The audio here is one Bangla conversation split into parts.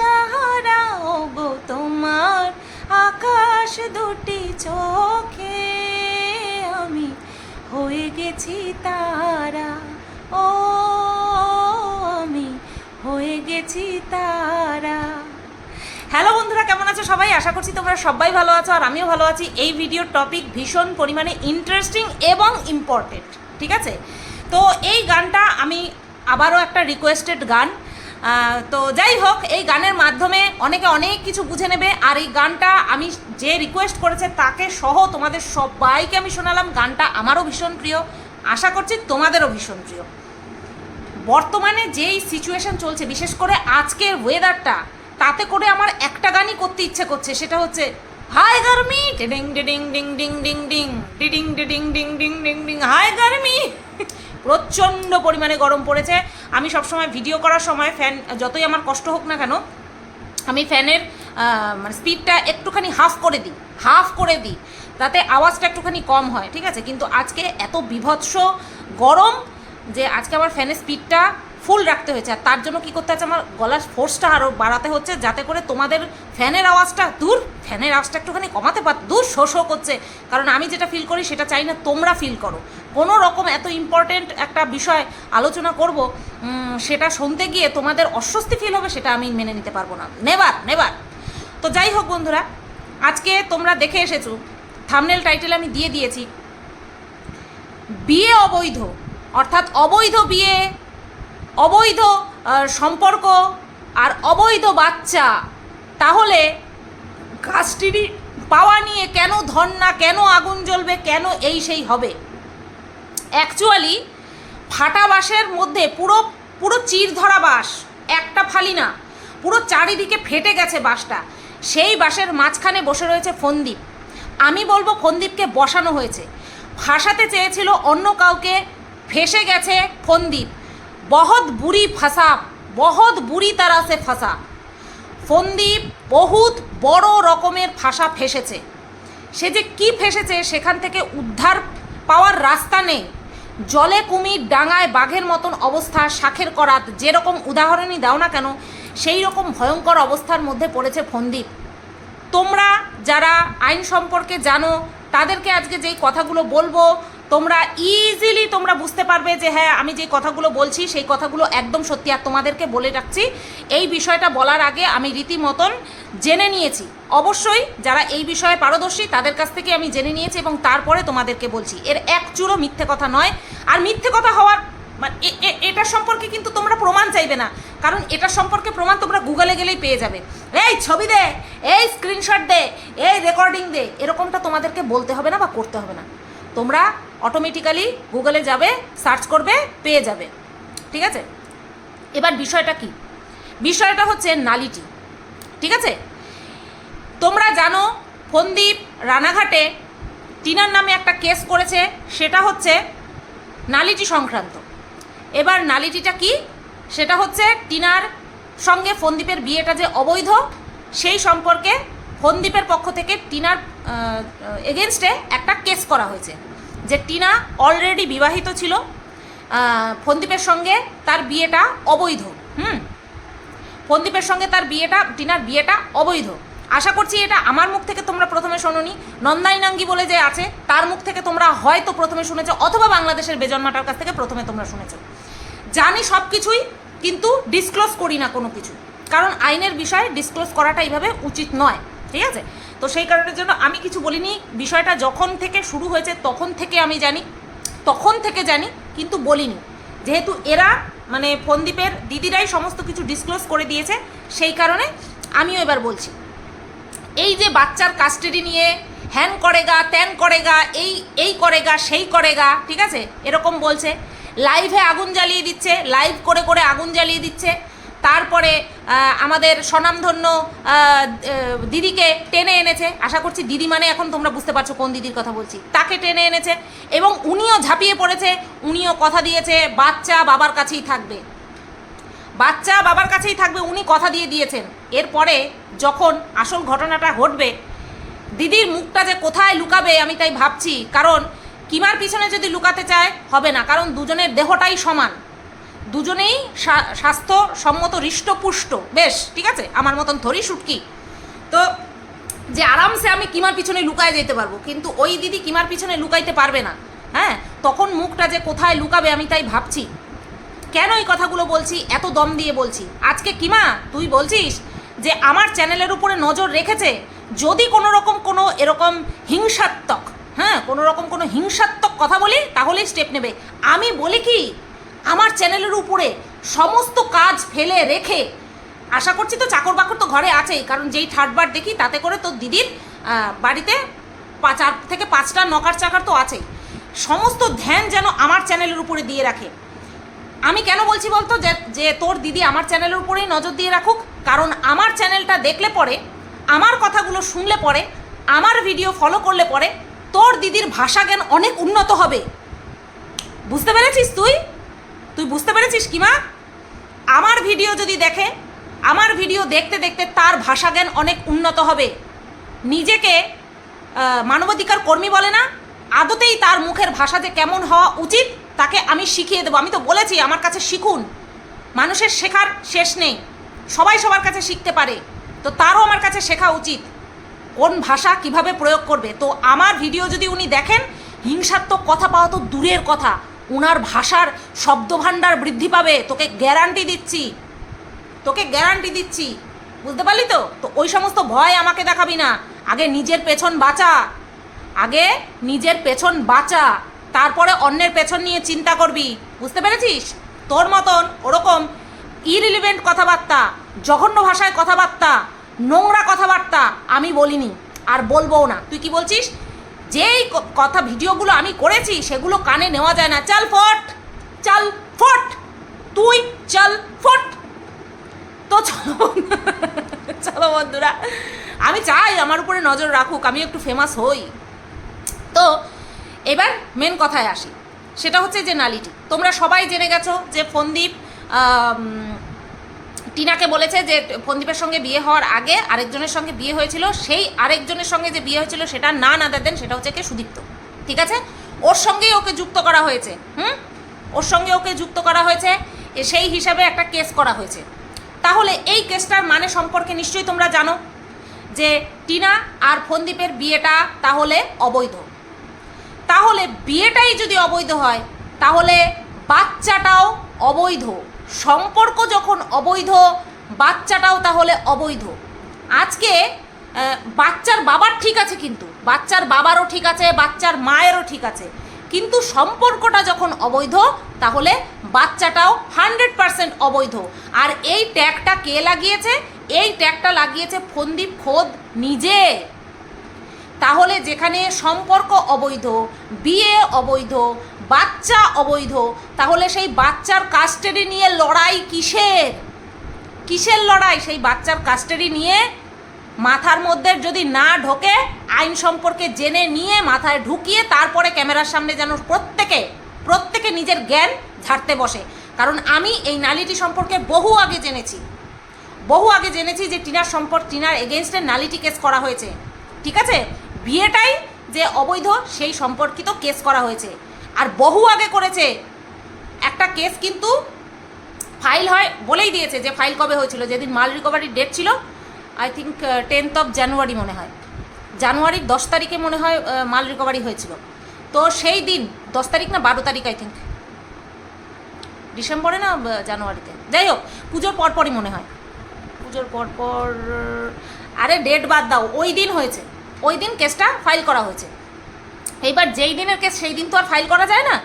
ও গো তোমার আকাশ দুটি চোখে আমি হয়ে গেছি তারা। ও, আমি হয়ে গেছি তারা। হ্যালো বন্ধুরা, কেমন আছো সবাই? আশা করছি তোমরা সবাই ভালো আছো, আর আমিও ভালো আছি। এই ভিডিওর টপিক ভীষণ পরিমাণে ইন্টারেস্টিং এবং ইম্পর্টেন্ট ঠিক আছে? তো এই গানটা আমি আবারও একটা রিকোয়েস্টেড গান। তো যাই হোক এই গানের মাধ্যমে অনেকে অনেক কিছু বুঝে নেবে আর এই গানটা আমি যে রিকোয়েস্ট করেছে তাকে সহ তোমাদের সবাইকে আমি শোনালাম গানটা আমারও ভীষণ প্রিয় আশা করছি তোমাদেরও ভীষণ প্রিয় বর্তমানে যেই সিচুয়েশন চলছে বিশেষ করে আজকের ওয়েদারটা তাতে করে আমার একটা গানই করতে ইচ্ছে করছে সেটা হচ্ছে হাই গার্মি ডিং ডিং ডিং ডিং ডিং ডিং ডিডিং ডিডিং ডিং ডিং ডিং ডিং হাই গার্মি প্রচণ্ড পরিমাণে গরম পড়েছে। আমি সবসময় ভিডিও করার সময় ফ্যান যতই আমার কষ্ট হোক না কেন, আমি ফ্যানের মানে স্পিডটা একটুখানি হাফ করে দিই হাফ করে দিই, তাতে আওয়াজটা একটুখানি কম হয়, ঠিক আছে? কিন্তু আজকে এত বিভৎস গরম যে আজকে আমার ফ্যানের স্পিডটা ফুল রাখতে হয়েছে। আর তার জন্য কি করতে হচ্ছে আমার গলার ফোর্সটা আরও বাড়াতে হচ্ছে যাতে করে তোমাদের ফ্যানের আওয়াজটা দূর, ফ্যানের আওয়াজটা একটুখানি কমাতে পার, দূর শো শো করছে। কারণ আমি যেটা ফিল করি সেটা চাই না তোমরা ফিল করো। কোনো রকম এত ইম্পর্টেন্ট একটা বিষয় আলোচনা করব সেটা শুনতে গিয়ে তোমাদের অস্বস্তি ফিল হবে সেটা আমি মেনে নিতে পারব না। নেবার নেবার তো যাই হোক বন্ধুরা, আজকে তোমরা দেখে এসেছ থামনেল টাইটেল আমি দিয়ে দিয়েছি, বিয়ে অবৈধ, অর্থাৎ অবৈধ বিয়ে অবৈধ সম্পর্ক আর অবৈধ বাচ্চা, তাহলে কাস্টিডি পাওয়া নিয়ে কেন ধর্না কেন আগুন জ্বলবে, কেন এই সেই হবে? অ্যাকচুয়ালি ফাটা বাঁশের মধ্যে পুরো পুরো চির ধরা বাঁশ, একটা ফালি না, পুরো চারিদিকে ফেটে গেছে বাঁশটা। সেই বাঁশের মাঝখানে বসে রয়েছে ফন্দীপ। আমি বলব ফন্দীপকে বসানো হয়েছে। ফাঁসাতে চেয়েছিল অন্য কাউকে ফেসে গেছে ফন্দীপ। বহৎ বুড়ি ফাঁসা বহৎ বুড়ি তারা সে ফাঁসা। ফন্দীপ বহুত বড় রকমের ফাঁসা ফেসেছে। সে যে কি ফেসেছে সেখান থেকে উদ্ধার পাওয়ার রাস্তা নেই। জলে কুমির ডাঙায় বাঘের মতন অবস্থা, শাখের করাত, যেরকম উদাহরণই দাও না কেন, সেই রকম ভয়ঙ্কর অবস্থার মধ্যে পড়েছে ফন্দীপ তোমরা যারা আইন সম্পর্কে জানো, তাদেরকে আজকে যেই কথাগুলো বলব তোমরা ইজিলি তোমরা বুঝতে পারবে যে হ্যাঁ আমি যে কথাগুলো বলছি, সেই কথাগুলো একদম সত্যি। আর তোমাদেরকে বলে রাখছি, এই বিষয়টা বলার আগে আমি রীতিমতন জেনে নিয়েছি। অবশ্যই যারা এই বিষয়ে পারদর্শী, তাদের কাছ থেকে আমি জেনে নিয়েছি এবং তারপরে তোমাদেরকে বলছি। এর এক চুরো মিথ্যে কথা নয়। আর মিথ্যে কথা হওয়ার মানে এ- এ- এটার সম্পর্কে কিন্তু তোমরা প্রমাণ চাইবে না। কারণ এটার সম্পর্কে প্রমাণ তোমরা গুগলে গেলেই পেয়ে যাবে। এই ছবি দে, এই স্ক্রিনশট দে, এই রেকর্ডিং দে, এরকমটা তোমাদেরকে বলতে হবে না বা করতে হবে না। তোমরা অটোমেটিক্যালি গুগলে যাবে সার্চ করবে, পেয়ে যাবে। ঠিক আছে? এবার বিষয়টা কি? বিষয়টা হচ্ছে নালিটি। ঠিক আছে? তোমরা জানো ফন্দীপ রানাঘাটে টিনার নামে একটা কেস করেছে, সেটা হচ্ছে নালিটি সংক্রান্ত। এবার নালিটিটা কি? সেটা হচ্ছে টিনার সঙ্গে ফন্দীপের বিয়েটা যে অবৈধ, সেই সম্পর্কে ফন্দীপের পক্ষ থেকে টিনার এগেনস্টে একটা কেস করা হয়েছে, যে টিনা অলরেডি বিবাহিত ছিল ফন্দীপের সঙ্গে তার বিয়েটা অবৈধ, হুম? ফন্দীপের সঙ্গে তার বিয়েটা, টিনার বিয়েটা অবৈধ। আশা করছি এটা আমার মুখ থেকে তোমরা প্রথমে শোনোনি, নন্দাইনাঙ্গি বলে যে আছে, তার মুখ থেকে তোমরা হয়তো প্রথমে শুনেছো, অথবা বাংলাদেশের বেজন্মাটার কাছ থেকে প্রথমে তোমরা শুনেছো। জানি সব কিছুই কিন্তু ডিসক্লোজ করি না কোনো কিছু, কারণ আইনের বিষয়ে ডিসক্লোজ করাটা এইভাবে উচিত নয়, ঠিক আছে? তো সেই কারণের জন্য আমি কিছু বলিনি। বিষয়টা যখন থেকে শুরু হয়েছে তখন থেকে আমি জানি, তখন থেকে জানি, কিন্তু বলিনি। যেহেতু এরা মানে ফন্দীপের দিদিরাই সমস্ত কিছু ডিসক্লোজ করে দিয়েছে, সেই কারণে আমিও এবার বলছি। এই যে বাচ্চার কাস্টাডি নিয়ে হ্যান করে গা ত্যান করেগা, এই এই করে গা সেই করেগা, ঠিক আছে? এরকম বলছে। লাইভে আগুন জ্বালিয়ে দিচ্ছে লাইভ করে করে আগুন জ্বালিয়ে দিচ্ছে। তারপরে আমাদের স্বনামধন্য দিদিকে টেনে এনেছে। আশা করছি দিদি মানে এখন তোমরা বুঝতে পারছ কোন দিদির কথা বলছি। তাকে টেনে এনেছে এবং উনিও ঝাঁপিয়ে পড়েছে, উনিও কথা দিয়েছে, বাচ্চা বাবার কাছেই থাকবে। বাচ্চা বাবার কাছেই থাকবে, উনি কথা দিয়ে দিয়েছেন। এরপরে যখন আসল ঘটনাটা ঘটবে, দিদির মুখটা যে কোথায় লুকাবে আমি তাই ভাবছি। কারণ কিমার পিছনে যদি লুকাতে চায়, হবে না। কারণ দুজনের দেহটাই সমান। দুজনেই স্বা- স্বাস্থ্যসম্মত হৃষ্টপুষ্ট। বেশ, ঠিক আছে? আমার মতন ধরি শুটকি তো যে আরামসে আমি কিমার পিছনে লুকায় যেতে পারব, কিন্তু ওই দিদি কিমার পিছনে লুকাইতে পারবে না। হ্যাঁ? তখন মুখটা যে কোথায় লুকাবে আমি তাই ভাবছি। কেন এই কথাগুলো বলছি? এত দম দিয়ে বলছি। আজকে কিমা, তুই বলছিস যে আমার চ্যানেলের উপরে নজর রেখেছে যদি কোনো রকম কোনো এরকম হিংসাত্মক হ্যাঁ? কোনো রকম কোনো হিংসাত্মক কথা বলি, তাহলেই স্টেপ নেবে। আমি বলি কি আমার চ্যানেলের উপরে সমস্ত কাজ ফেলে রেখে, আশা করছি তো চাকর বাকর তো ঘরে আছেই, কারণ যেই থার্ডবার দেখি তাতে করে তোর দিদির বাড়িতে চার থেকে পাঁচটা নকার চাকার তো আছেই। সমস্ত ধ্যান যেন আমার চ্যানেলের উপরে দিয়ে রাখে। আমি কেন বলছি বলতো যে যে তোর দিদি আমার চ্যানেলের উপরেই নজর দিয়ে রাখুক, কারণ আমার চ্যানেলটা দেখলে পরে, আমার কথাগুলো শুনলে পরে, আমার ভিডিও ফলো করলে পরে, তোর দিদির ভাষা জ্ঞান অনেক উন্নত হবে। বুঝতে পেরেছিস তুই? তুই বুঝতে পেরেছিস কি মা? আমার ভিডিও যদি দেখে, আমার ভিডিও দেখতে দেখতে তার ভাষা জ্ঞান অনেক উন্নত হবে। নিজেকে মানবাধিকার কর্মী বলে না, আদতেই তার মুখের ভাষা যে কেমন হওয়া উচিত, তাকে আমি শিখিয়ে দেবো। আমি তো বলেছি, আমার কাছে শিখুন। মানুষের শেখার শেষ নেই। সবাই সবার কাছে শিখতে পারে। তো তারও আমার কাছে শেখা উচিত। কোন ভাষা কীভাবে প্রয়োগ করবে? তো আমার ভিডিও যদি উনি দেখেন, হিংসাত্মক কথা পাওয়া তো দূরের কথা। উনার ভাষার শব্দভাণ্ডার বৃদ্ধি পাবে। তোকে গ্যারান্টি দিচ্ছি। তোকে গ্যারান্টি দিচ্ছি। বুঝতে পারলি তো? তো ওই সমস্ত ভয় আমাকে দেখাবি না। আগে নিজের পেছন বাঁচা। আগে নিজের পেছন বাঁচা। তারপরে অন্যের পেছন নিয়ে চিন্তা করবি। বুঝতে পেরেছিস? তোর মতন ওরকম ইরিলিভেন্ট কথাবার্তা, জঘন্য ভাষায় কথাবার্তা, নোংরা কথাবার্তা আমি বলিনি। আর বলবও না। তুই কি বলছিস? যেই কথা ভিডিওগুলো আমি করেছি সেগুলো কানে নেওয়া যায় না। চাল ফট চাল ফট, তুই চাল ফট। তো চলো চলো বন্ধুরা, আমি চাই আমার উপরে নজর রাখুক, আমি একটু ফেমাস হই। তো এবার মেন কথায় আসি। সেটা হচ্ছে যে নালিটি। তোমরা সবাই জেনে গেছো যে ফন্দীপ টিনাকে বলেছে যে ফন্দীপের সঙ্গে বিয়ে হওয়ার আগে আরেকজনের সঙ্গে বিয়ে হয়েছিল, সেই আরেকজনের সঙ্গে যে বিয়ে হয়েছিল সেটা না না দেন সেটা হচ্ছে কে সুদীপ্ত। ঠিক আছে? ওর সঙ্গেই ওকে যুক্ত করা হয়েছে, হুম? ওর সঙ্গে ওকে যুক্ত করা হয়েছে সেই হিসাবে একটা কেস করা হয়েছে। তাহলে এই কেসটার মানে সম্পর্কে নিশ্চয়ই তোমরা জানো যে টিনা আর ফন্দীপের বিয়েটা তাহলে অবৈধ। তাহলে বিয়েটাই যদি অবৈধ হয়, তাহলে বাচ্চাটাও অবৈধ। সম্পর্ক যখন অবৈধ, বাচ্চাটাও তাহলে অবৈধ। আজকে বাচ্চার বাবার ঠিক আছে কিন্তু, বাচ্চার বাবারও ঠিক আছে, বাচ্চার মায়েরও ঠিক আছে। কিন্তু সম্পর্কটা যখন অবৈধ, তাহলে বাচ্চাটাও হান্ড্রেড পারসেন্ট অবৈধ। আর এই ট্যাগটা কে লাগিয়েছে? এই ট্যাগটা লাগিয়েছে ফন্দীপ খোদ নিজে। তাহলে যেখানে সম্পর্ক অবৈধ, বিয়ে অবৈধ বাচ্চা অবৈধ, তাহলে সেই বাচ্চার কাস্টাডি নিয়ে লড়াই কিসের? কিসের লড়াই? সেই বাচ্চার কাস্টাডি নিয়ে মাথার মধ্যে যদি না ঢোকে, আইন সম্পর্কে জেনে নিয়ে মাথায় ঢুকিয়ে তারপরে ক্যামেরার সামনে যেন প্রত্যেকে প্রত্যেকে নিজের জ্ঞান ঝাড়তে বসে। কারণ আমি এই নালিটি সম্পর্কে বহু আগে জেনেছি। বহু আগে জেনেছি যে টিনার সম্পর্ক, টিনার এগেনস্টে নালিটি কেস করা হয়েছে। ঠিক আছে? বিয়েটাই যে অবৈধ, সেই সম্পর্কিত কেস করা হয়েছে। আর বহু আগে করেছে। একটা কেস কিন্তু ফাইল হয়, বলেই দিয়েছে যে ফাইল কবে হয়েছিল। যেদিন মাল রিকভারির ডেট ছিল I think tenth of January মনে হয়। জানুয়ারির দশ তারিখে মনে হয় মাল রিকভারি হয়েছিল। তো সেই দিন, দশ তারিখ না বারো তারিখ আই থিঙ্ক ডিসেম্বরে না জানুয়ারিতে? যাই হোক, পুজোর পরপরই মনে হয়। পুজোর পরপর, আরে ডেট বাদ দাও, ওই দিন হয়েছে। ওই দিন কেসটা ফাইল করা হয়েছে। এইবার যেই দিনের কেস সেই দিন তো আর ফাইল করা যায় না।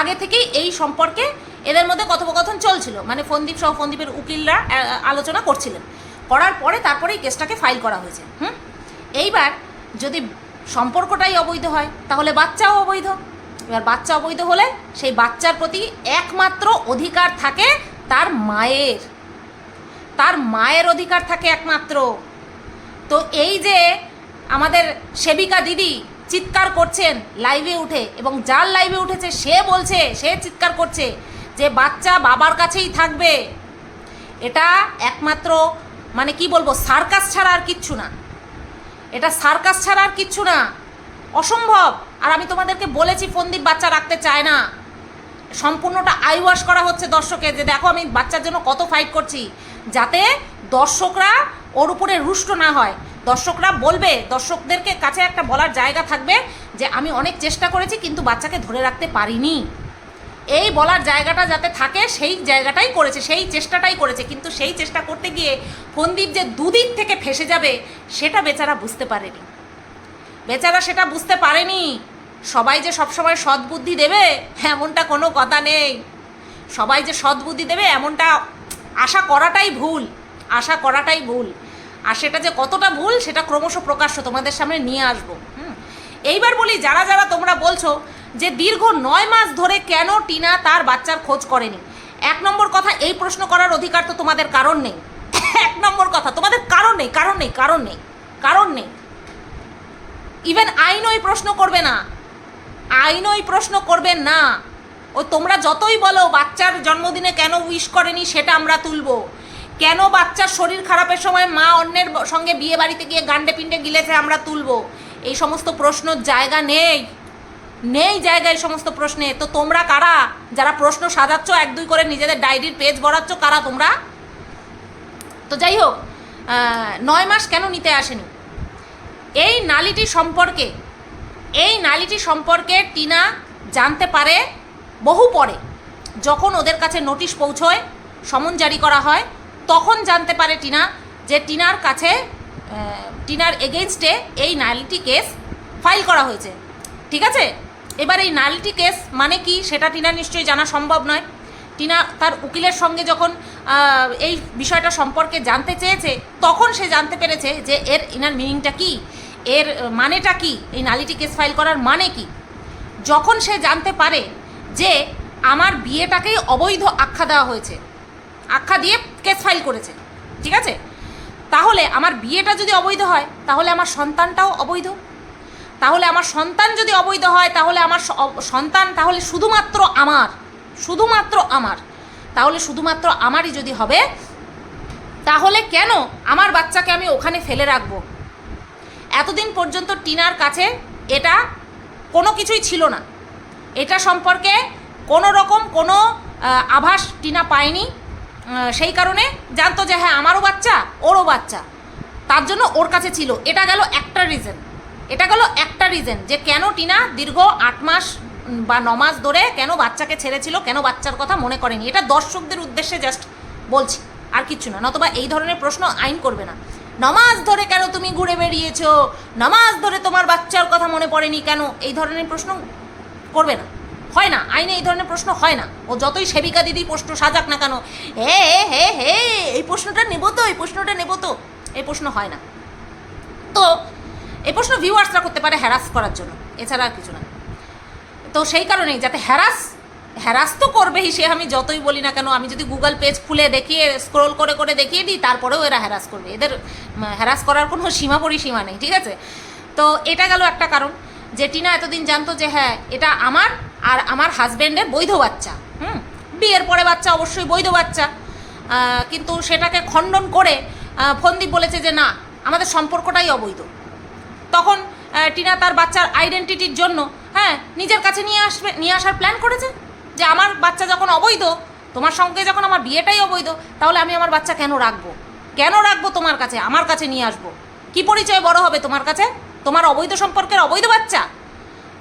আগে থেকেই এই সম্পর্কে এদের মধ্যে কথোপকথন চলছিল। মানে ফন্দীপ সহ ফন্দীপের উকিলরা আলোচনা করছিলেন। করার পরে তারপরেই কেসটাকে ফাইল করা হয়েছে, হুম? এইবার যদি সম্পর্কটাই অবৈধ হয়, তাহলে বাচ্চাও অবৈধ। এবার বাচ্চা অবৈধ হলে সেই বাচ্চার প্রতি একমাত্র অধিকার থাকে তার মায়ের। তার মায়ের অধিকার থাকে একমাত্র। তো এই যে আমাদের সেবিকা দিদি চিৎকার করছেন লাইভে উঠে এবং যার লাইভে উঠেছে সে বলছে, সে চিৎকার করছে যে বাচ্চা বাবার কাছেই থাকবে। এটা একমাত্র মানে কি বলব, সার্কাস ছাড়া আর কিচ্ছু না। এটা সার্কাস ছাড়া আর কিচ্ছু না। অসম্ভব। আর আমি তোমাদেরকে বলেছি, ফন্দির বাচ্চা রাখতে চায় না। সম্পূর্ণটা আই ওয়াশ করা হচ্ছে দর্শকে যে দেখো আমি বাচ্চার জন্য কত ফাইট করছি, যাতে দর্শকরা ওর উপরে রুষ্ট না হয়। দর্শকরা বলবে, দর্শকদেরকে কাছে একটা বলার জায়গা থাকবে যে আমি অনেক চেষ্টা করেছি কিন্তু বাচ্চাকে ধরে রাখতে পারিনি। এই বলার জায়গাটা যাতে থাকে সেই জায়গাটাই করেছে, সেই চেষ্টাটাই করেছে। কিন্তু সেই চেষ্টা করতে গিয়ে ফন্দীপ যে দুদিক থেকে ফেসে যাবে, সেটা বেচারা বুঝতে পারেনি। বেচারা সেটা বুঝতে পারেনি। সবাই যে সবসময় সদ্বুদ্ধি দেবে, এমনটা কোনো কথা নেই। সবাই যে সদ্বুদ্ধি দেবে, এমনটা আশা করাটাই ভুল, আশা করাটাই ভুল। আর সেটা যে কতটা ভুল, সেটা ক্রমশ প্রকাশ্য তোমাদের সামনে নিয়ে আসব। এইবার বলি, যারা যারা তোমরা বলছো যে দীর্ঘ নয় মাস ধরে কেন টিনা তার বাচ্চার খোঁজ করেনি? এক নম্বর কথা, এই প্রশ্ন করার অধিকার তো তোমাদের কারণ নেই। এক নম্বর কথা, তোমাদের কারণ নেই কারণ নেই কারণ নেই কারণ নেই। ইভেন আইনও এই প্রশ্ন করবে না। আইনও এই প্রশ্ন করবে না। ও তোমরা যতই বলো, বাচ্চার জন্মদিনে কেন উইশ করেনি, সেটা আমরা তুলবো। কেন বাচ্চার শরীর খারাপের সময় মা অন্যের সঙ্গে বিয়ে বাড়িতে গিয়ে গান্ডে পিণ্ডে গিলেছে আমরা তুলবো? এই সমস্ত প্রশ্নর জায়গা নেই। নেই জায়গা এই সমস্ত প্রশ্নে। তো তোমরা কারা? যারা প্রশ্ন সাজাচ্ছ, এক দুই করে নিজেদের ডায়েরির পেজ ভরাচ্ছ কারা তোমরা? তো যাই হোক নয় মাস কেন নিতে আসেনি? এই নালিটি সম্পর্কে, এই নালিটি সম্পর্কে টিনা জানতে পারে বহু পরে। যখন ওদের কাছে নোটিশ পৌঁছয়, সমন জারি করা হয় তখন জানতে পারে টিনা যে টিনার কাছে টিনার এগেনস্টে এই নালিটি কেস ফাইল করা হয়েছে। ঠিক আছে? এবার এই নালিটি কেস মানে কি সেটা টিনা নিশ্চয়ই জানা সম্ভব নয়। টিনা তার উকিলের সঙ্গে যখন এই বিষয়টা সম্পর্কে জানতে চেয়েছে, তখন সে জানতে পেরেছে যে এর ইনার মিনিংটা কি? এর মানেটা কি? এই নালিটি কেস ফাইল করার মানে কি? যখন সে জানতে পারে যে আমার বিয়েটাকেই অবৈধ আখ্যা দেওয়া হয়েছে আখ্যা দিয়ে কেস ফাইল করেছে, ঠিক আছে? তাহলে আমার বিয়েটা যদি অবৈধ হয়, তাহলে আমার সন্তানটাও অবৈধ। তাহলে আমার সন্তান যদি অবৈধ হয়, তাহলে আমার সন্তান তাহলে শুধুমাত্র আমার শুধুমাত্র আমার। তাহলে শুধুমাত্র আমারই যদি হবে, তাহলে কেন আমার বাচ্চাকে আমি ওখানে ফেলে রাখব? এতদিন পর্যন্ত টিনার কাছে এটা কোনো কিছুই ছিল না। এটা সম্পর্কে কোনো রকম কোনো আভাস টিনা পায়নি। সেই কারণে জানতো যে হ্যাঁ আমারও বাচ্চা, ওরও বাচ্চা। তার জন্য ওর কাছে ছিল। এটা গেল একটা রিজন এটা গেল একটা রিজন যে কেন টিনা দীর্ঘ আট মাস বা ন মাস ধরে কেন বাচ্চাকে ছেড়েছিল, কেন বাচ্চার কথা মনে করেনি। এটা দর্শকদের উদ্দেশ্যে জাস্ট বলছি, আর কিচ্ছু না। নতবা এই ধরনের প্রশ্ন আইন করবে না। নমাজ ধরে কেন তুমি ঘুরে বেরিয়েছো নমাজ ধরে তোমার বাচ্চার কথা মনে পড়েনি কেন? এই ধরনের প্রশ্ন করবে না। হয় না, আইনে এই ধরনের প্রশ্ন হয় না। ও যতই সেবিকা দিদি প্রশ্ন সাজাক না কেন, হে হে হে, এই প্রশ্নটা নেব তো, এই প্রশ্নটা নেব তো, এই প্রশ্ন হয় না। তো, এই প্রশ্ন ভিউয়ার্সরা করতে পারে হ্যারাস করার জন্য, এছাড়া কিছু না। তো সেই কারণেই যাতে হ্যারাস হ্যারাস তো করবেই, সে আমি যতই বলি না কেন, আমি যদি গুগল পেজ খুলে দেখিয়ে স্ক্রোল করে করে দেখিয়ে দিই, তারপরেও এরা হ্যারাস করবে। এদের হ্যারাস করার কোনো সীমা পরিসীমা নেই, ঠিক আছে? তো এটা গেল একটা কারণ, যে টিনা এতদিন জানতো যে হ্যাঁ এটা আমার আর আমার হাজব্যান্ডের বৈধ বাচ্চা, হুম? বিয়ের পরে বাচ্চা, অবশ্যই বৈধ বাচ্চা। কিন্তু সেটাকে খণ্ডন করে ফন্দীপ বলেছে যে না, আমাদের সম্পর্কটাই অবৈধ। তখন টিনা তার বাচ্চার আইডেন্টিটির জন্য হ্যাঁ নিজের কাছে নিয়ে আসবে, নিয়ে আসার প্ল্যান করেছে যে আমার বাচ্চা যখন অবৈধ, তোমার সঙ্গে যখন আমার বিয়েটাই অবৈধ, তাহলে আমি আমার বাচ্চা কেন রাখব? কেন রাখব তোমার কাছে? আমার কাছে নিয়ে আসব। কি পরিচয় বড় হবে তোমার কাছে? তোমার অবৈধ সম্পর্কের অবৈধ বাচ্চা?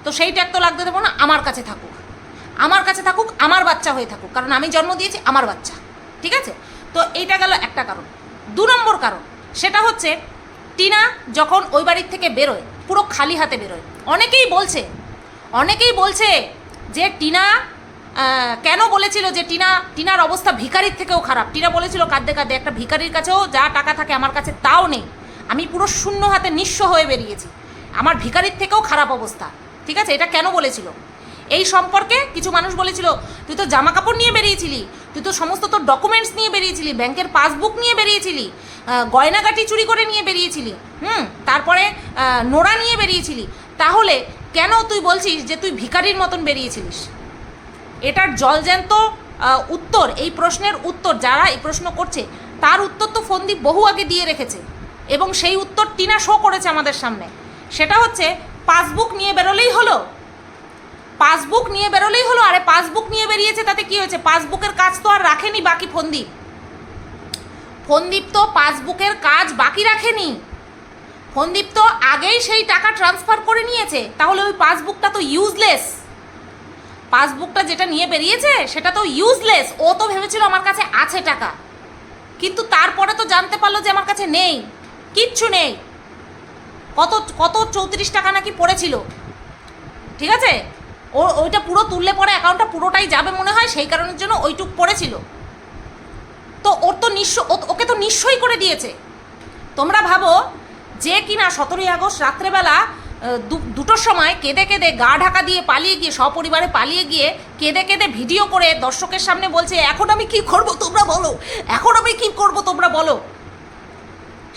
তো সেই ট্যাগ তো লাগতে দেবো না, আমার কাছে থাকুক। আমার কাছে থাকুক, আমার বাচ্চা হয়ে থাকুক, কারণ আমি জন্ম দিয়েছি আমার বাচ্চা, ঠিক আছে? তো এইটা গেল একটা কারণ। দু নম্বর কারণ, সেটা হচ্ছে টিনা যখন ওই বাড়ির থেকে বেরোয়, পুরো খালি হাতে বেরোয়। অনেকেই বলছে অনেকেই বলছে যে টিনা কেন বলেছিল যে টিনা, টিনার অবস্থা ভিখারির থেকেও খারাপ। টিনা বলেছিল, কাঁদতে কাঁদতে, একটা ভিখারির কাছেও যা টাকা থাকে আমার কাছে তাও নেই। আমি পুরো শূন্য হাতে নিঃস্ব হয়ে বেরিয়েছি। আমার ভিখারির থেকেও খারাপ অবস্থা। ঠিক আছে? এটা কেন বলেছিল? এই সম্পর্কে কিছু মানুষ বলেছিল, তুই তো জামা কাপড় নিয়ে বেরিয়েছিলি, তুই তো সমস্ত তোর ডকুমেন্টস নিয়ে বেরিয়েছিলি, ব্যাংকের পাসবুক নিয়ে বেরিয়েছিলি গয়নাগাটি চুরি করে নিয়ে বেরিয়েছিলি, হুম? তারপরে নোড়া নিয়ে বেরিয়েছিলি। তাহলে কেন তুই বলছিস যে তুই ভিখারির মতন বেরিয়েছিলিস? এটার জলজ্যান্ত উত্তর, এই প্রশ্নের উত্তর যারা এই প্রশ্ন করছে, তার উত্তর তো ফন্দীপ বহু আগে দিয়ে রেখেছে। এবং সেই উত্তর টিনা শো করেছে আমাদের সামনে। সেটা হচ্ছে পাসবুক নিয়ে বেরোলেই হলো। পাসবুক নিয়ে বেরোলেই হলো, আরে পাসবুক নিয়ে বেরিয়েছে, তাতে কি হয়েছে? পাসবুকের কাজ তো আর রাখেনি বাকি ফন্দীপ। ফন্দীপ তো পাসবুকের কাজ বাকি রাখেনি। ফন্দীপ তো আগেই সেই টাকা ট্রান্সফার করে নিয়েছে, তাহলে ওই পাসবুকটা তো ইউজলেস পাসবুকটা যেটা নিয়ে বেরিয়েছে, সেটা তো ইউজলেস ও তো ভেবেছিল আমার কাছে আছে টাকা। কিন্তু তারপরে তো জানতে পারল যে আমার কাছে নেই। কিচ্ছু নেই। কত কত চৌত্রিশ টাকা নাকি পড়েছিল? ঠিক আছে? ও, ওইটা পুরো তুললে পরে অ্যাকাউন্টটা পুরোটাই যাবে মনে হয়, সেই কারণের জন্য ওইটুক পড়েছিল। তো ওর তো নিঃস্ব ও- ওকে তো নিঃস্বই করে দিয়েছে। তোমরা ভাবো যে কিনা সতেরোই আগস্ট রাত্রেবেলা দুটোর সময় কেঁদে কেঁদে গা ঢাকা দিয়ে পালিয়ে গিয়ে, সপরিবারে পালিয়ে গিয়ে কেঁদে কেঁদে ভিডিও করে দর্শকের সামনে বলছে, এখন আমি কি করব তোমরা বলো? এখন আমি কি করব তোমরা বলো?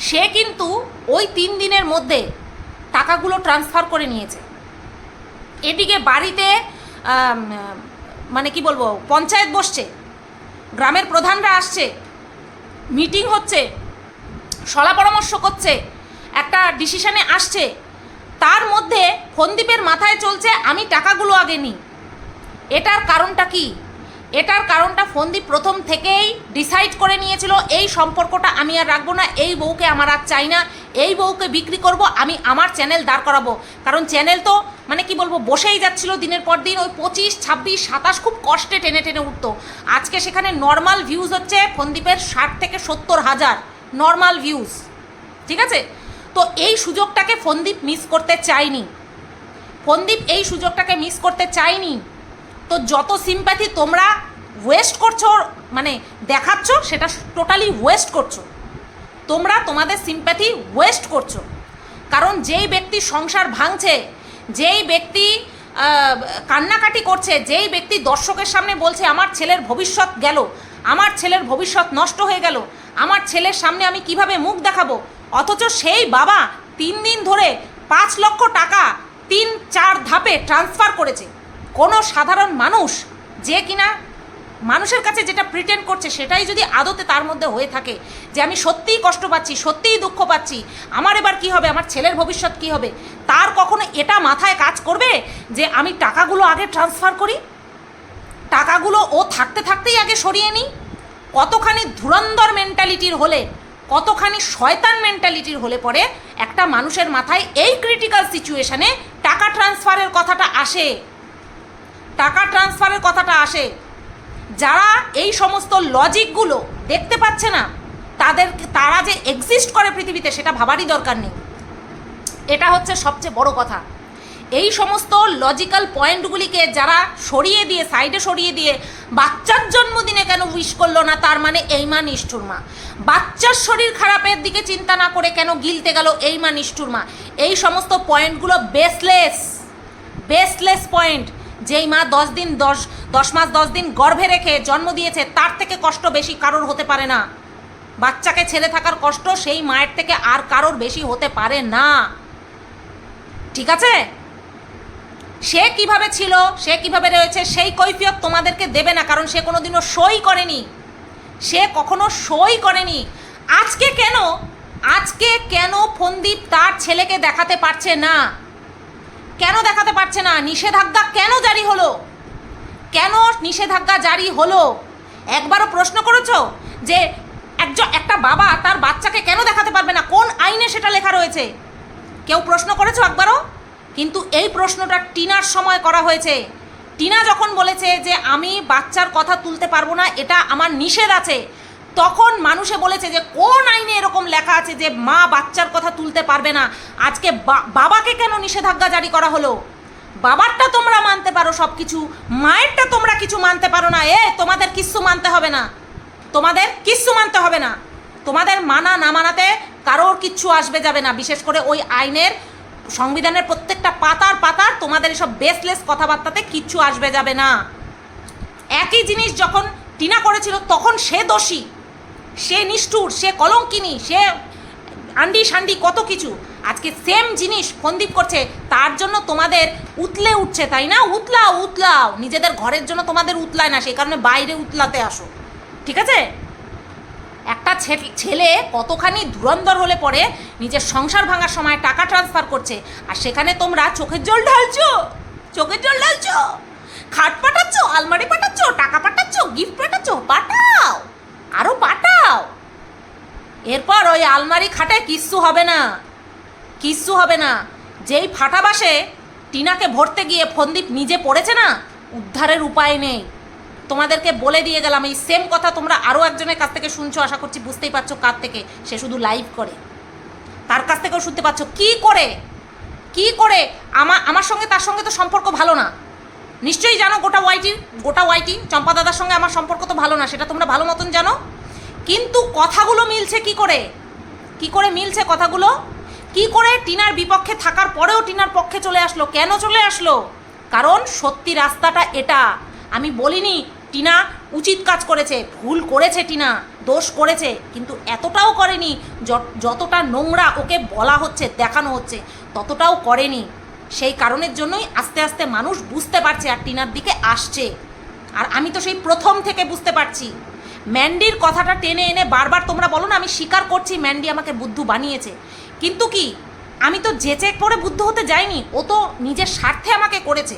সে কিন্তু ওই তিন দিনের মধ্যে টাকাগুলো ট্রান্সফার করে নিয়েছে। এদিকে বাড়িতে মানে কি বলব, পঞ্চায়েত বসছে, গ্রামের প্রধানরা আসছে মিটিং হচ্ছে, সলা পরামর্শ করছে, একটা ডিসিশনে আসছে। তার মধ্যে ফন্দীপের মাথায় চলছে, আমি টাকাগুলো আগে নিই। এটার কারণটা কি? এটার কারণটা ফন্দীপ প্রথম থেকেই ডিসাইড করে নিয়েছিল, এই সম্পর্কটা আমি আর রাখব না, এই বউকে আমার আর চাই না, এই বউকে বিক্রি করব, আমি আমার চ্যানেল দাঁড় করাবো। কারণ চ্যানেল তো মানে কি বলব, বসেই যাচ্ছিল দিনের পর দিন, ওই পঁচিশ, ছাব্বিশ, সাতাশ খুব কষ্টে টেনে টেনে উঠতো। আজকে সেখানে নর্মাল ভিউজ হচ্ছে ফন্দীপের ষাট থেকে সত্তর হাজার নর্মাল ভিউজ ঠিক আছে? তো এই সুযোগটাকে ফন্দীপ মিস করতে চায়নি। ফন্দীপ এই সুযোগটাকে মিস করতে চায়নি। তো যত সিম্প্যাথি তোমরা ওয়েস্ট করছ মানে দেখাচ্ছ, সেটা টোটালি ওয়েস্ট করছ। তোমরা তোমাদের সিম্প্যাথি ওয়েস্ট করছ। কারণ যেই ব্যক্তি সংসার ভাঙছে, যেই ব্যক্তি কান্নাকাটি করছে, যেই ব্যক্তি দর্শকের সামনে বলছে, আমার ছেলের ভবিষ্যৎ গেল, আমার ছেলের ভবিষ্যৎ নষ্ট হয়ে গেল, আমার ছেলের সামনে আমি কীভাবে মুখ দেখাবো? অথচ সেই বাবা তিন দিন ধরে পাঁচ লক্ষ টাকা তিন চার ধাপে ট্রান্সফার করেছে। কোনো সাধারণ মানুষ যে কিনা মানুষের কাছে যেটা প্রিটেন্ড করছে সেটাই যদি আদতে তার মধ্যে হয়ে থাকে যে আমি সত্যিই কষ্ট পাচ্ছি, সত্যিই দুঃখ পাচ্ছি, আমার এবার কি হবে, আমার ছেলের ভবিষ্যৎ কি হবে, তার কখনো এটা মাথায় কাজ করবে যে আমি টাকাগুলো আগে ট্রান্সফার করি? টাকাগুলো ও থাকতে থাকতেই আগে সরিয়ে নিই? কতখানি ধুরন্ধর মেন্টালিটির হলে, কতখানি শয়তান মেন্টালিটির হলে পরে একটা মানুষের মাথায় এই ক্রিটিক্যাল সিচুয়েশনে টাকা ট্রান্সফারের কথাটা আসে? টাকা ট্রান্সফারের কথাটা আসে। যারা এই সমস্ত লজিকগুলো দেখতে পাচ্ছে না, তাদের, তারা যে এক্সিস্ট করে পৃথিবীতে, সেটা ভাবারই দরকার নেই। এটা হচ্ছে সবচেয়ে বড় কথা। এই সমস্ত লজিক্যাল পয়েন্টগুলিকে যারা সরিয়ে দিয়ে সাইডে সরিয়ে দিয়ে বাচ্চার জন্মদিনে কেন উইশ করল না, তার মানে এই মা নিষ্ঠুর মা। বাচ্চার শরীর খারাপের দিকে চিন্তা না করে কেন গিলতে গেল এই মা নিষ্ঠুর মা। এই সমস্ত পয়েন্টগুলো বেসলেস বেসলেস পয়েন্ট যেই মা দশ দিন, দশ দশ মাস, দশ দিন গর্ভে রেখে জন্ম দিয়েছে, তার থেকে কষ্ট বেশি কারোর হতে পারে না। বাচ্চাকে ছেড়ে থাকার কষ্ট সেই মায়ের থেকে আর কারোর বেশি হতে পারে না। ঠিক আছে? সে কীভাবে ছিল, সে কীভাবে রয়েছে, সেই কৈফিয়ত তোমাদেরকে দেবে না, কারণ সে কোনোদিনও সই করেনি। সে কখনো সই করেনি। আজকে কেন আজকে কেন ফন্দীপ তার ছেলেকে দেখাতে পারছে না? কেন দেখাতে পারছে না? নিষেধাজ্ঞা কেন জারি হলো? কেন নিষেধাজ্ঞা জারি হলো? একবারও প্রশ্ন করেছ যে একজন একটা বাবা তার বাচ্চাকে কেন দেখাতে পারবে না? কোন আইনে সেটা লেখা রয়েছে? কেউ প্রশ্ন করেছ একবারও? কিন্তু এই প্রশ্নটা টিনার সময় করা হয়েছে। টিনা যখন বলেছে যে আমি বাচ্চার কথা তুলতে পারব না, এটা আমার নিষেধ আছে। তখন মানুষে বলেছে যে, কোন আইনে এরকম লেখা আছে যে মা বাচ্চার কথা তুলতে পারবে না? আজকে বাবাকে কেন নিষেধাজ্ঞা জারি করা হলো? বাবারটা তোমরা মানতে পারো সব কিছু মায়েরটা তোমরা কিছু মানতে পারো না। এ, তোমাদের কিচ্ছু মানতে হবে না। তোমাদের কিচ্ছু মানতে হবে না। তোমাদের মানা না মানাতে কারোর কিচ্ছু আসবে যাবে না। বিশেষ করে ওই আইনের সংবিধানের প্রত্যেকটা পাতার পাতার তোমাদের এসব বেসলেস কথাবার্তাতে কিচ্ছু আসবে যাবে না। একই জিনিস যখন টিনা করেছিল, তখন সে দোষী। সে নিষ্ঠুর, সে কলঙ্কিনী, সে আন্ডি সান্ডি কত কিছু। আজকে সেম জিনিস ফন্দীপ করছে, তার জন্য তোমাদের উতলে উঠছে, তাই না? উতলাও উতলাও। নিজেদের ঘরের জন্য তোমাদের উতলায় না, সেই কারণে বাইরে উতলাতে আসো। ঠিক আছে? একটা ছেলে কতখানি ধুরন্ধর হলে পরে নিজের সংসার ভাঙার সময় টাকা ট্রান্সফার করছে, আর সেখানে তোমরা চোখের জল ঢালছো, চোখের জল ঢালছো, খাট পাঠাচ্ছ আলমারি পাঠাচ্ছ টাকা পাঠাচ্ছ গিফট পাঠাচ্ছ, পাঠাও। আরও পাঠাও। এরপর ওই আলমারি খাটে কিচ্ছু হবে না। কিচ্ছু হবে না। যেই ফাটা বাসে টিনাকে ভরতে গিয়ে ফন্দীপ নিজে পড়েছে না, উদ্ধারের উপায় নেই। তোমাদেরকে বলে দিয়ে গেলাম, এই সেম কথা তোমরা আরও একজনের কাছ থেকে শুনছো, আশা করছি বুঝতেই পারছ কার থেকে। সে শুধু লাইভ করে। তার কাছ থেকেও শুনতে পাচ্ছ। কি করে? কি করে? আমার আমার সঙ্গে তার সঙ্গে তো সম্পর্ক ভালো না। নিশ্চয়ই জানো গোটা ওয়াইটির গোটা ওয়াইটি চম্পা দাদার সঙ্গে আমার সম্পর্ক তো ভালো না, সেটা তোমরা ভালো মতন জানো। কিন্তু কথাগুলো মিলছে কি করে? কি করে মিলছে কথাগুলো? কি করে টিনার বিপক্ষে থাকার পরেও টিনার পক্ষে চলে আসলো? কেন চলে আসলো? কারণ সত্যি রাস্তাটা এটা। আমি বলিনি, টিনা উচিত কাজ করেছে, ভুল করেছে টিনা, দোষ করেছে, কিন্তু এতটাও করেনি, যত- যতটা নোংরা ওকে বলা হচ্ছে, দেখানো হচ্ছে, ততটাও করেনি। সেই কারণের জন্যই আস্তে আস্তে মানুষ বুঝতে পারছে আর টিনার দিকে আসছে। আর আমি তো সেই প্রথম থেকে বুঝতে পারছি। ম্যান্ডির কথাটা টেনে এনে বারবার তোমরা বলো না, আমি স্বীকার করছি ম্যান্ডি আমাকে বুদ্ধু বানিয়েছে। কিন্তু কি, আমি তো জেচে করে বুদ্ধ হতে যাইনি, ও তো নিজের স্বার্থে আমাকে করেছে।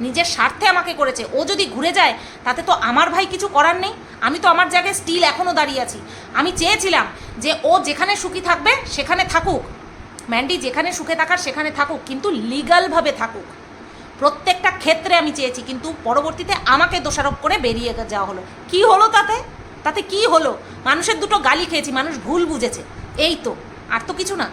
নিজের স্বার্থে আমাকে করেছে। ও যদি ঘুরে যায়, তাতে তো আমার ভাই কিছু করার নেই। আমি তো আমার জায়গায় স্টিল এখনও দাঁড়িয়ে আছি। আমি চেয়েছিলাম যে ও যেখানে সুখী থাকবে, সেখানে থাকুক। ম্যান্ডি যেখানে সুখে থাকার সেখানে থাকুক, কিন্তু লিগালভাবে থাকুক। প্রত্যেকটা ক্ষেত্রে আমি চেয়েছি, কিন্তু পরবর্তীতে আমাকে দোষারোপ করে বেরিয়ে যাওয়া হলো। কি হলো তাতে? তাতে কি হলো? মানুষের দুটো গালি খেয়েছি, মানুষ ভুল বুঝেছে। এই তো, আর তো কিছু না।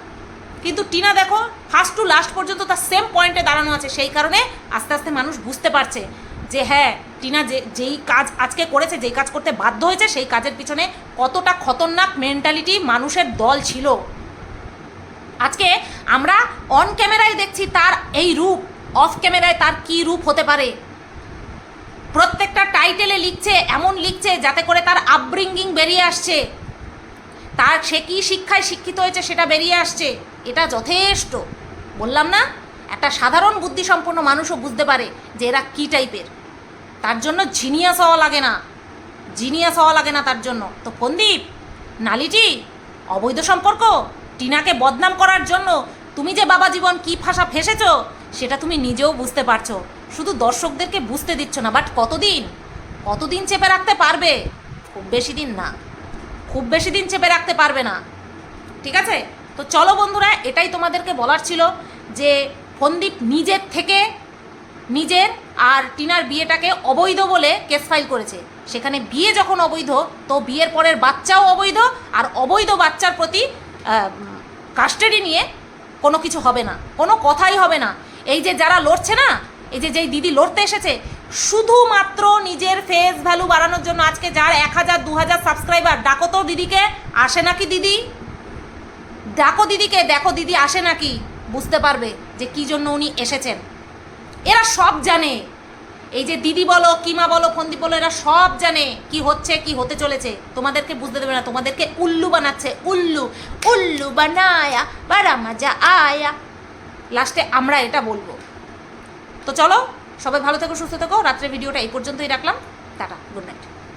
কিন্তু টিনা দেখো ফার্স্ট টু লাস্ট পর্যন্ত তার সেম পয়েন্টে দাঁড়ানো আছে। সেই কারণে আস্তে আস্তে মানুষ বুঝতে পারছে যে হ্যাঁ টিনা যে, যেই কাজ আজকে করেছে, যেই কাজ করতে বাধ্য হয়েছে, সেই কাজের পিছনে কতটা খতরনাক মেন্টালিটি মানুষের দল ছিল। আজকে আমরা অন ক্যামেরায় দেখছি তার এই রূপ অফ ক্যামেরায় তার কি রূপ হতে পারে। প্রত্যেকটা টাইটেলে লিখছে, এমন লিখছে যাতে করে তার আপব্রিঙ্গিং বেরিয়ে আসছে। তার সে কী শিক্ষায় শিক্ষিত হয়েছে সেটা বেরিয়ে আসছে। এটা যথেষ্ট। বললাম না? একটা সাধারণ বুদ্ধিসম্পন্ন মানুষও বুঝতে পারে যে এরা কী টাইপের। তার জন্য জিনিয়াস হওয়া লাগে না। জিনিয়াস হওয়া লাগে না তার জন্য। তো ফন্দীপ নালিটি, অবৈধ সম্পর্ক? টিনাকে বদনাম করার জন্য তুমি যে বাবা জীবন কী ভাষা ফেসেছ, সেটা তুমি নিজেও বুঝতে পারছ। শুধু দর্শকদেরকে বুঝতে দিচ্ছ না বাট কতদিন? কতদিন চেপে রাখতে পারবে? খুব বেশি দিন না। খুব বেশি দিন চেপে রাখতে পারবে না। ঠিক আছে? তো চলো বন্ধুরা, এটাই তোমাদেরকে বলার ছিল যে ফন্দীপ নিজের থেকে নিজের আর টিনার বিয়েটাকে অবৈধ বলে কেস ফাইল করেছে। সেখানে বিয়ে যখন অবৈধ, তো বিয়ের পরের বাচ্চাও অবৈধ আর অবৈধ বাচ্চার প্রতি কাস্টাডি নিয়ে কোনো কিছু হবে না, কোনো কথাই হবে না। এই যে যারা লড়ছে না, এই যে যেই দিদি লড়তে এসেছে, শুধুমাত্র নিজের ফেস ভ্যালু বাড়ানোর জন্য আজকে যার এক হাজার, দু হাজার সাবস্ক্রাইবার ডাকো তো দিদিকে, আসে নাকি দিদি? ডাকো দিদিকে, দেখো দিদি আসে নাকি, বুঝতে পারবে যে কি জন্য উনি এসেছেন। এরা সব জানে। এই যে দিদি বলো, কিমা বলো, ফন্দি বলো, এরা সব জানে কি হচ্ছে, কি হতে চলেছে। তোমাদেরকে বুঝতে দেবে না, তোমাদেরকে উল্লু বানাচ্ছে। উল্লু উল্লু বানায়া, বারা মাজা আয়া। লাস্টে আমরা এটা বলব। তো চলো, সবাই ভালো থেকো, সুস্থ থেকো। রাত্রে ভিডিওটা এই পর্যন্তই রাখলাম। Tata good night